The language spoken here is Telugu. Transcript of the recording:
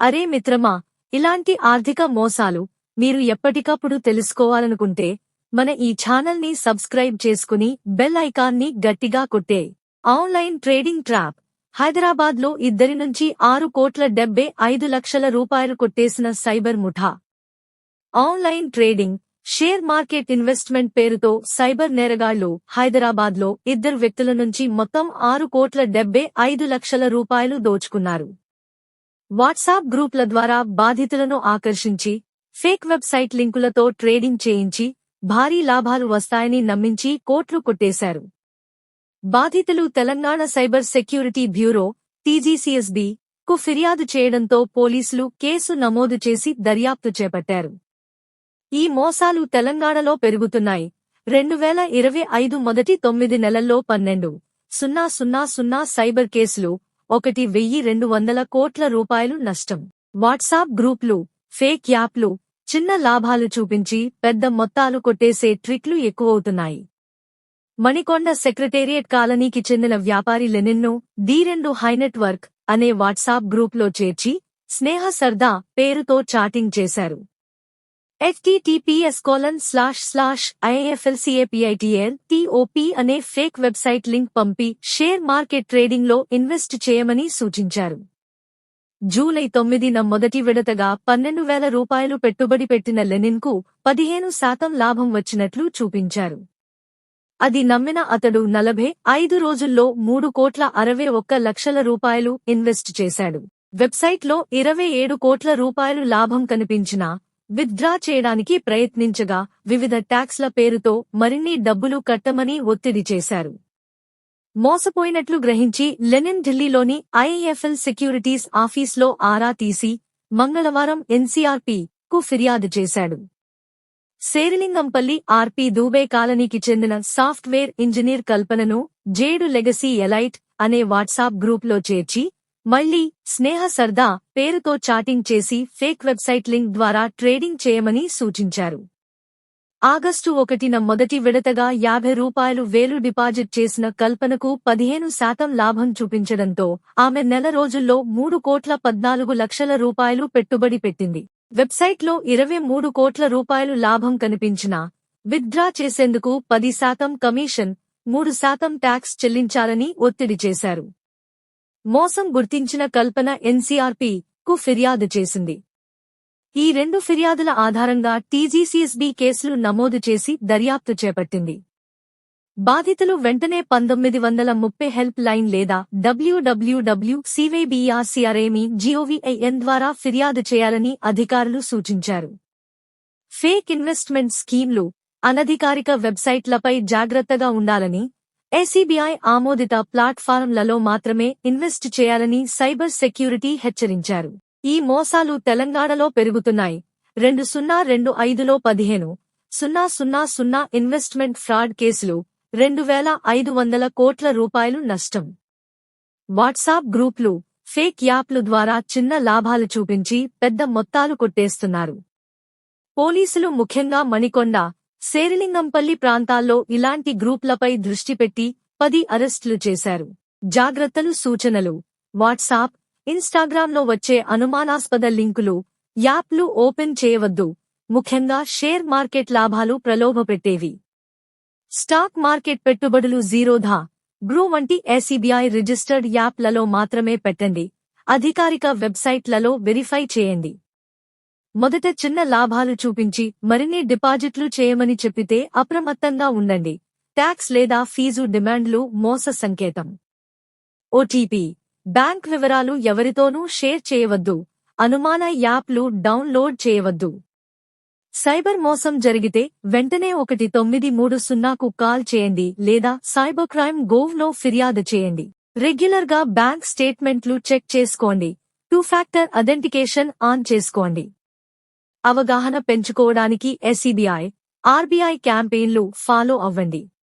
అరే మిత్రమా ఇలాంటి ఆర్థిక మోసాలు మీరు ఎప్పటికప్పుడు తెలుసుకోవాలనుకుంటే మన ఈ ఛానల్ని సబ్స్క్రైబ్ చేసుకుని బెల్ ఐకాన్ని గట్టిగా కొట్టే. Online trading trap. హైదరాబాద్లో ఇద్దరి నుంచి ఆరు కోట్ల డెబ్బై ఐదు లక్షల రూపాయలు కొట్టేసిన సైబర్ ముఠా. Online trading. Share market investment పేరుతో సైబర్ నేరగాళ్ళు హైదరాబాద్లో ఇద్దరు వ్యక్తుల నుంచి మొత్తం ఆరు కోట్ల డెబ్బై ఐదు లక్షల రూపాయలు దోచుకున్నారు. వాట్సాప్ గ్రూప్ల ద్వారా బాధితులను ఆకర్షించి ఫేక్ వెబ్సైట్ లింకులతో ట్రేడింగ్ చేయించి భారీ లాభాలు వస్తాయని నమ్మించి కోట్లు కొట్టేశారు. బాధితులు Telangana cyber security bureau TGCSB కు ఫిర్యాదు చేయడంతో పోలీసులు కేసు నమోదు చేసి దర్యాప్తు చేపట్టారు. ఈ మోసాలు తెలంగాణలో పెరుగుతున్నాయి. రెండు వేల ఇరవై ఐదు మొదటి తొమ్మిది నెలల్లో పన్నెండు సున్నా సున్నా సున్నా సైబర్ కేసులు ఒకటి వెయ్యి రెండు వందల కోట్ల రూపాయలు నష్టం. వాట్సాప్ గ్రూప్లు ఫేక్ యాప్లు చిన్న లాభాలు చూపించి పెద్ద మొత్తాలు కొట్టేసే ట్రిక్లు ఎక్కువవుతున్నాయి. మణికొండ సెక్రటేరియట్ కాలనీకి చెందిన వ్యాపారి లెనిన్ను దీరెండు హైనెట్వర్క్ అనే వాట్సాప్ గ్రూప్లో చేర్చి స్నేహ సర్దా పేరుతో చాటింగ్ చేశారు. Https colon slash slash IFLCAPITL TOP అనే ఫేక్ వెబ్సైట్ లింక్ పంపి షేర్ మార్కెట్ ట్రేడింగ్లో ఇన్వెస్ట్ చేయమని సూచించారు. జూలై తొమ్మిదిన మొదటి విడతగా పన్నెండు వేల రూపాయలు పెట్టుబడి పెట్టిన లెనిన్కు పదిహేను శాతం లాభం వచ్చినట్లు చూపించారు. అది నమ్మిన అతడు నలభై ఐదు రోజుల్లో మూడు కోట్ల అరవై ఒక్క లక్షల రూపాయలు ఇన్వెస్ట్ చేశాడు. వెబ్సైట్లో ఇరవై ఏడు కోట్ల రూపాయలు లాభం కనిపించినా విత్డ్రా చేయడానికి ప్రయత్నించగా వివిధ ట్యాక్స్ల పేరుతో మరిన్ని డబ్బులు కట్టమని ఒత్తిడి చేశారు. మోసపోయినట్లు గ్రహించి లెనిన్ ఢిల్లీలోని ఐఎఫ్ఎల్ సెక్యూరిటీస్ ఆఫీస్లో ఆరా తీసి మంగళవారం ఎన్సీఆర్పీ కు ఫిర్యాదు చేశాడు. శేరిలింగంపల్లి ఆర్పి దూబే కాలనీకి చెందిన సాఫ్ట్వేర్ ఇంజనీర్ కల్పనను జేడు లెగసీ ఎలైట్ అనే వాట్సాప్ గ్రూప్లో చేర్చి మళ్ళీ స్నేహ సర్దా పేరుతో చాటింగ్ చేసి ఫేక్ వెబ్సైట్ లింక్ ద్వారా ట్రేడింగ్ చేయమని సూచించారు. ఆగస్టు ఒకటిన మొదటి విడతగా యాభై రూపాయలు వేలు డిపాజిట్ చేసిన కల్పనకు పదిహేను శాతం లాభం చూపించడంతో ఆమె నెల రోజుల్లో మూడు కోట్ల పద్నాలుగు లక్షల రూపాయలు పెట్టుబడి పెట్టింది. వెబ్సైట్లో ఇరవై మూడు కోట్ల రూపాయలు లాభం కనిపించినా విత్డ్రా చేసేందుకు పది శాతం కమిషన్ మూడు శాతం ట్యాక్స్ చెల్లించాలని ఒత్తిడి చేశారు. మోసం గుర్తించిన కల్పన ఎన్సీఆర్పీ కు ఫిర్యాదు చేసింది. ఈ రెండు ఫిర్యాదుల ఆధారంగా టీజీసీఎస్బీ కేసులు నమోదు చేసి దర్యాప్తు చేపట్టింది. బాధితులు వెంటనే పంతొమ్మిది వందల ముప్పై హెల్ప్ లైన్ లేదా డబ్ల్యూడబ్ల్యూడబ్ల్యూ సివైబీఆర్సీఆర్ఏమి జిఓవిఐఎన్ ద్వారా ఫిర్యాదు చేయాలని అధికారులు సూచించారు. ఫేక్ ఇన్వెస్ట్మెంట్ స్కీమ్లు అనధికారిక వెబ్సైట్లపై జాగ్రత్తగా ఉండాలని ఎసిబిఐ ఆమోదిత ప్లాట్ఫారంలలో మాత్రమే ఇన్వెస్ట్ చేయాలని సైబర్ సెక్యూరిటీ హెచ్చరించారు. ఈ మోసాలు తెలంగాణలో పెరుగుతున్నాయి. రెండు సున్నా రెండు ఐదులో పదిహేను సున్నా సున్నా సున్నా ఇన్వెస్ట్మెంట్ ఫ్రాడ్ కేసులు రెండు వేల ఐదు వందల కోట్ల రూపాయలు నష్టం. వాట్సాప్ గ్రూప్లు ఫేక్ యాప్లు ద్వారా చిన్న లాభాలు చూపించి పెద్ద మొత్తాలు కొట్టేస్తున్నారు. పోలీసులు ముఖ్యంగా మణికొండ శేరిలింగంపల్లి ప్రాంతాల్లో ఇలాంటి గ్రూప్లపై దృష్టి పెట్టి పది అరెస్టులు చేశారు. జాగ్రత్తలు సూచనలు. వాట్సాప్ ఇన్స్టాగ్రామ్లో వచ్చే అనుమానాస్పద లింకులు యాప్లు ఓపెన్ చేయవద్దు. ముఖ్యంగా షేర్ మార్కెట్ లాభాలు ప్రలోభపెట్టేవి. స్టాక్ మార్కెట్ పెట్టుబడులు జీరోధా బ్రూ వంటి ఎస్సీబీఐ రిజిస్టర్డ్ యాప్లలో మాత్రమే పెట్టండి. అధికారిక వెబ్సైట్లలో వెరిఫై చేయండి. మొదట చిన్న లాభాలు చూపించి మరిన్ని డిపాజిట్లు చేయమని చెప్పితే అప్రమత్తంగా ఉండండి. ట్యాక్స్ లేదా ఫీజు డిమాండ్లు మోస సంకేతం. ఓటీపీ. బ్యాంక్ వివరాలు ఎవరితోనూ షేర్ చేయవద్దు. అనుమాన యాప్లు డౌన్లోడ్ చేయవద్దు. సైబర్ మోసం జరిగితే వెంటనే ఒకటి తొమ్మిది మూడు సున్నాకు కాల్ చేయండి లేదా సైబర్ క్రైమ్ గోవ్లో ఫిర్యాదు చేయండి. రెగ్యులర్గా బ్యాంక్ స్టేట్మెంట్లు చెక్ చేసుకోండి. టూ ఫ్యాక్టర్ అథెంటికేషన్ ఆన్ చేసుకోండి. అవగాహన పెంచుకోవడానికి ఎస్సీబీఐ ఆర్బీఐ క్యాంపెయిన్లు ఫాలో అవ్వండి.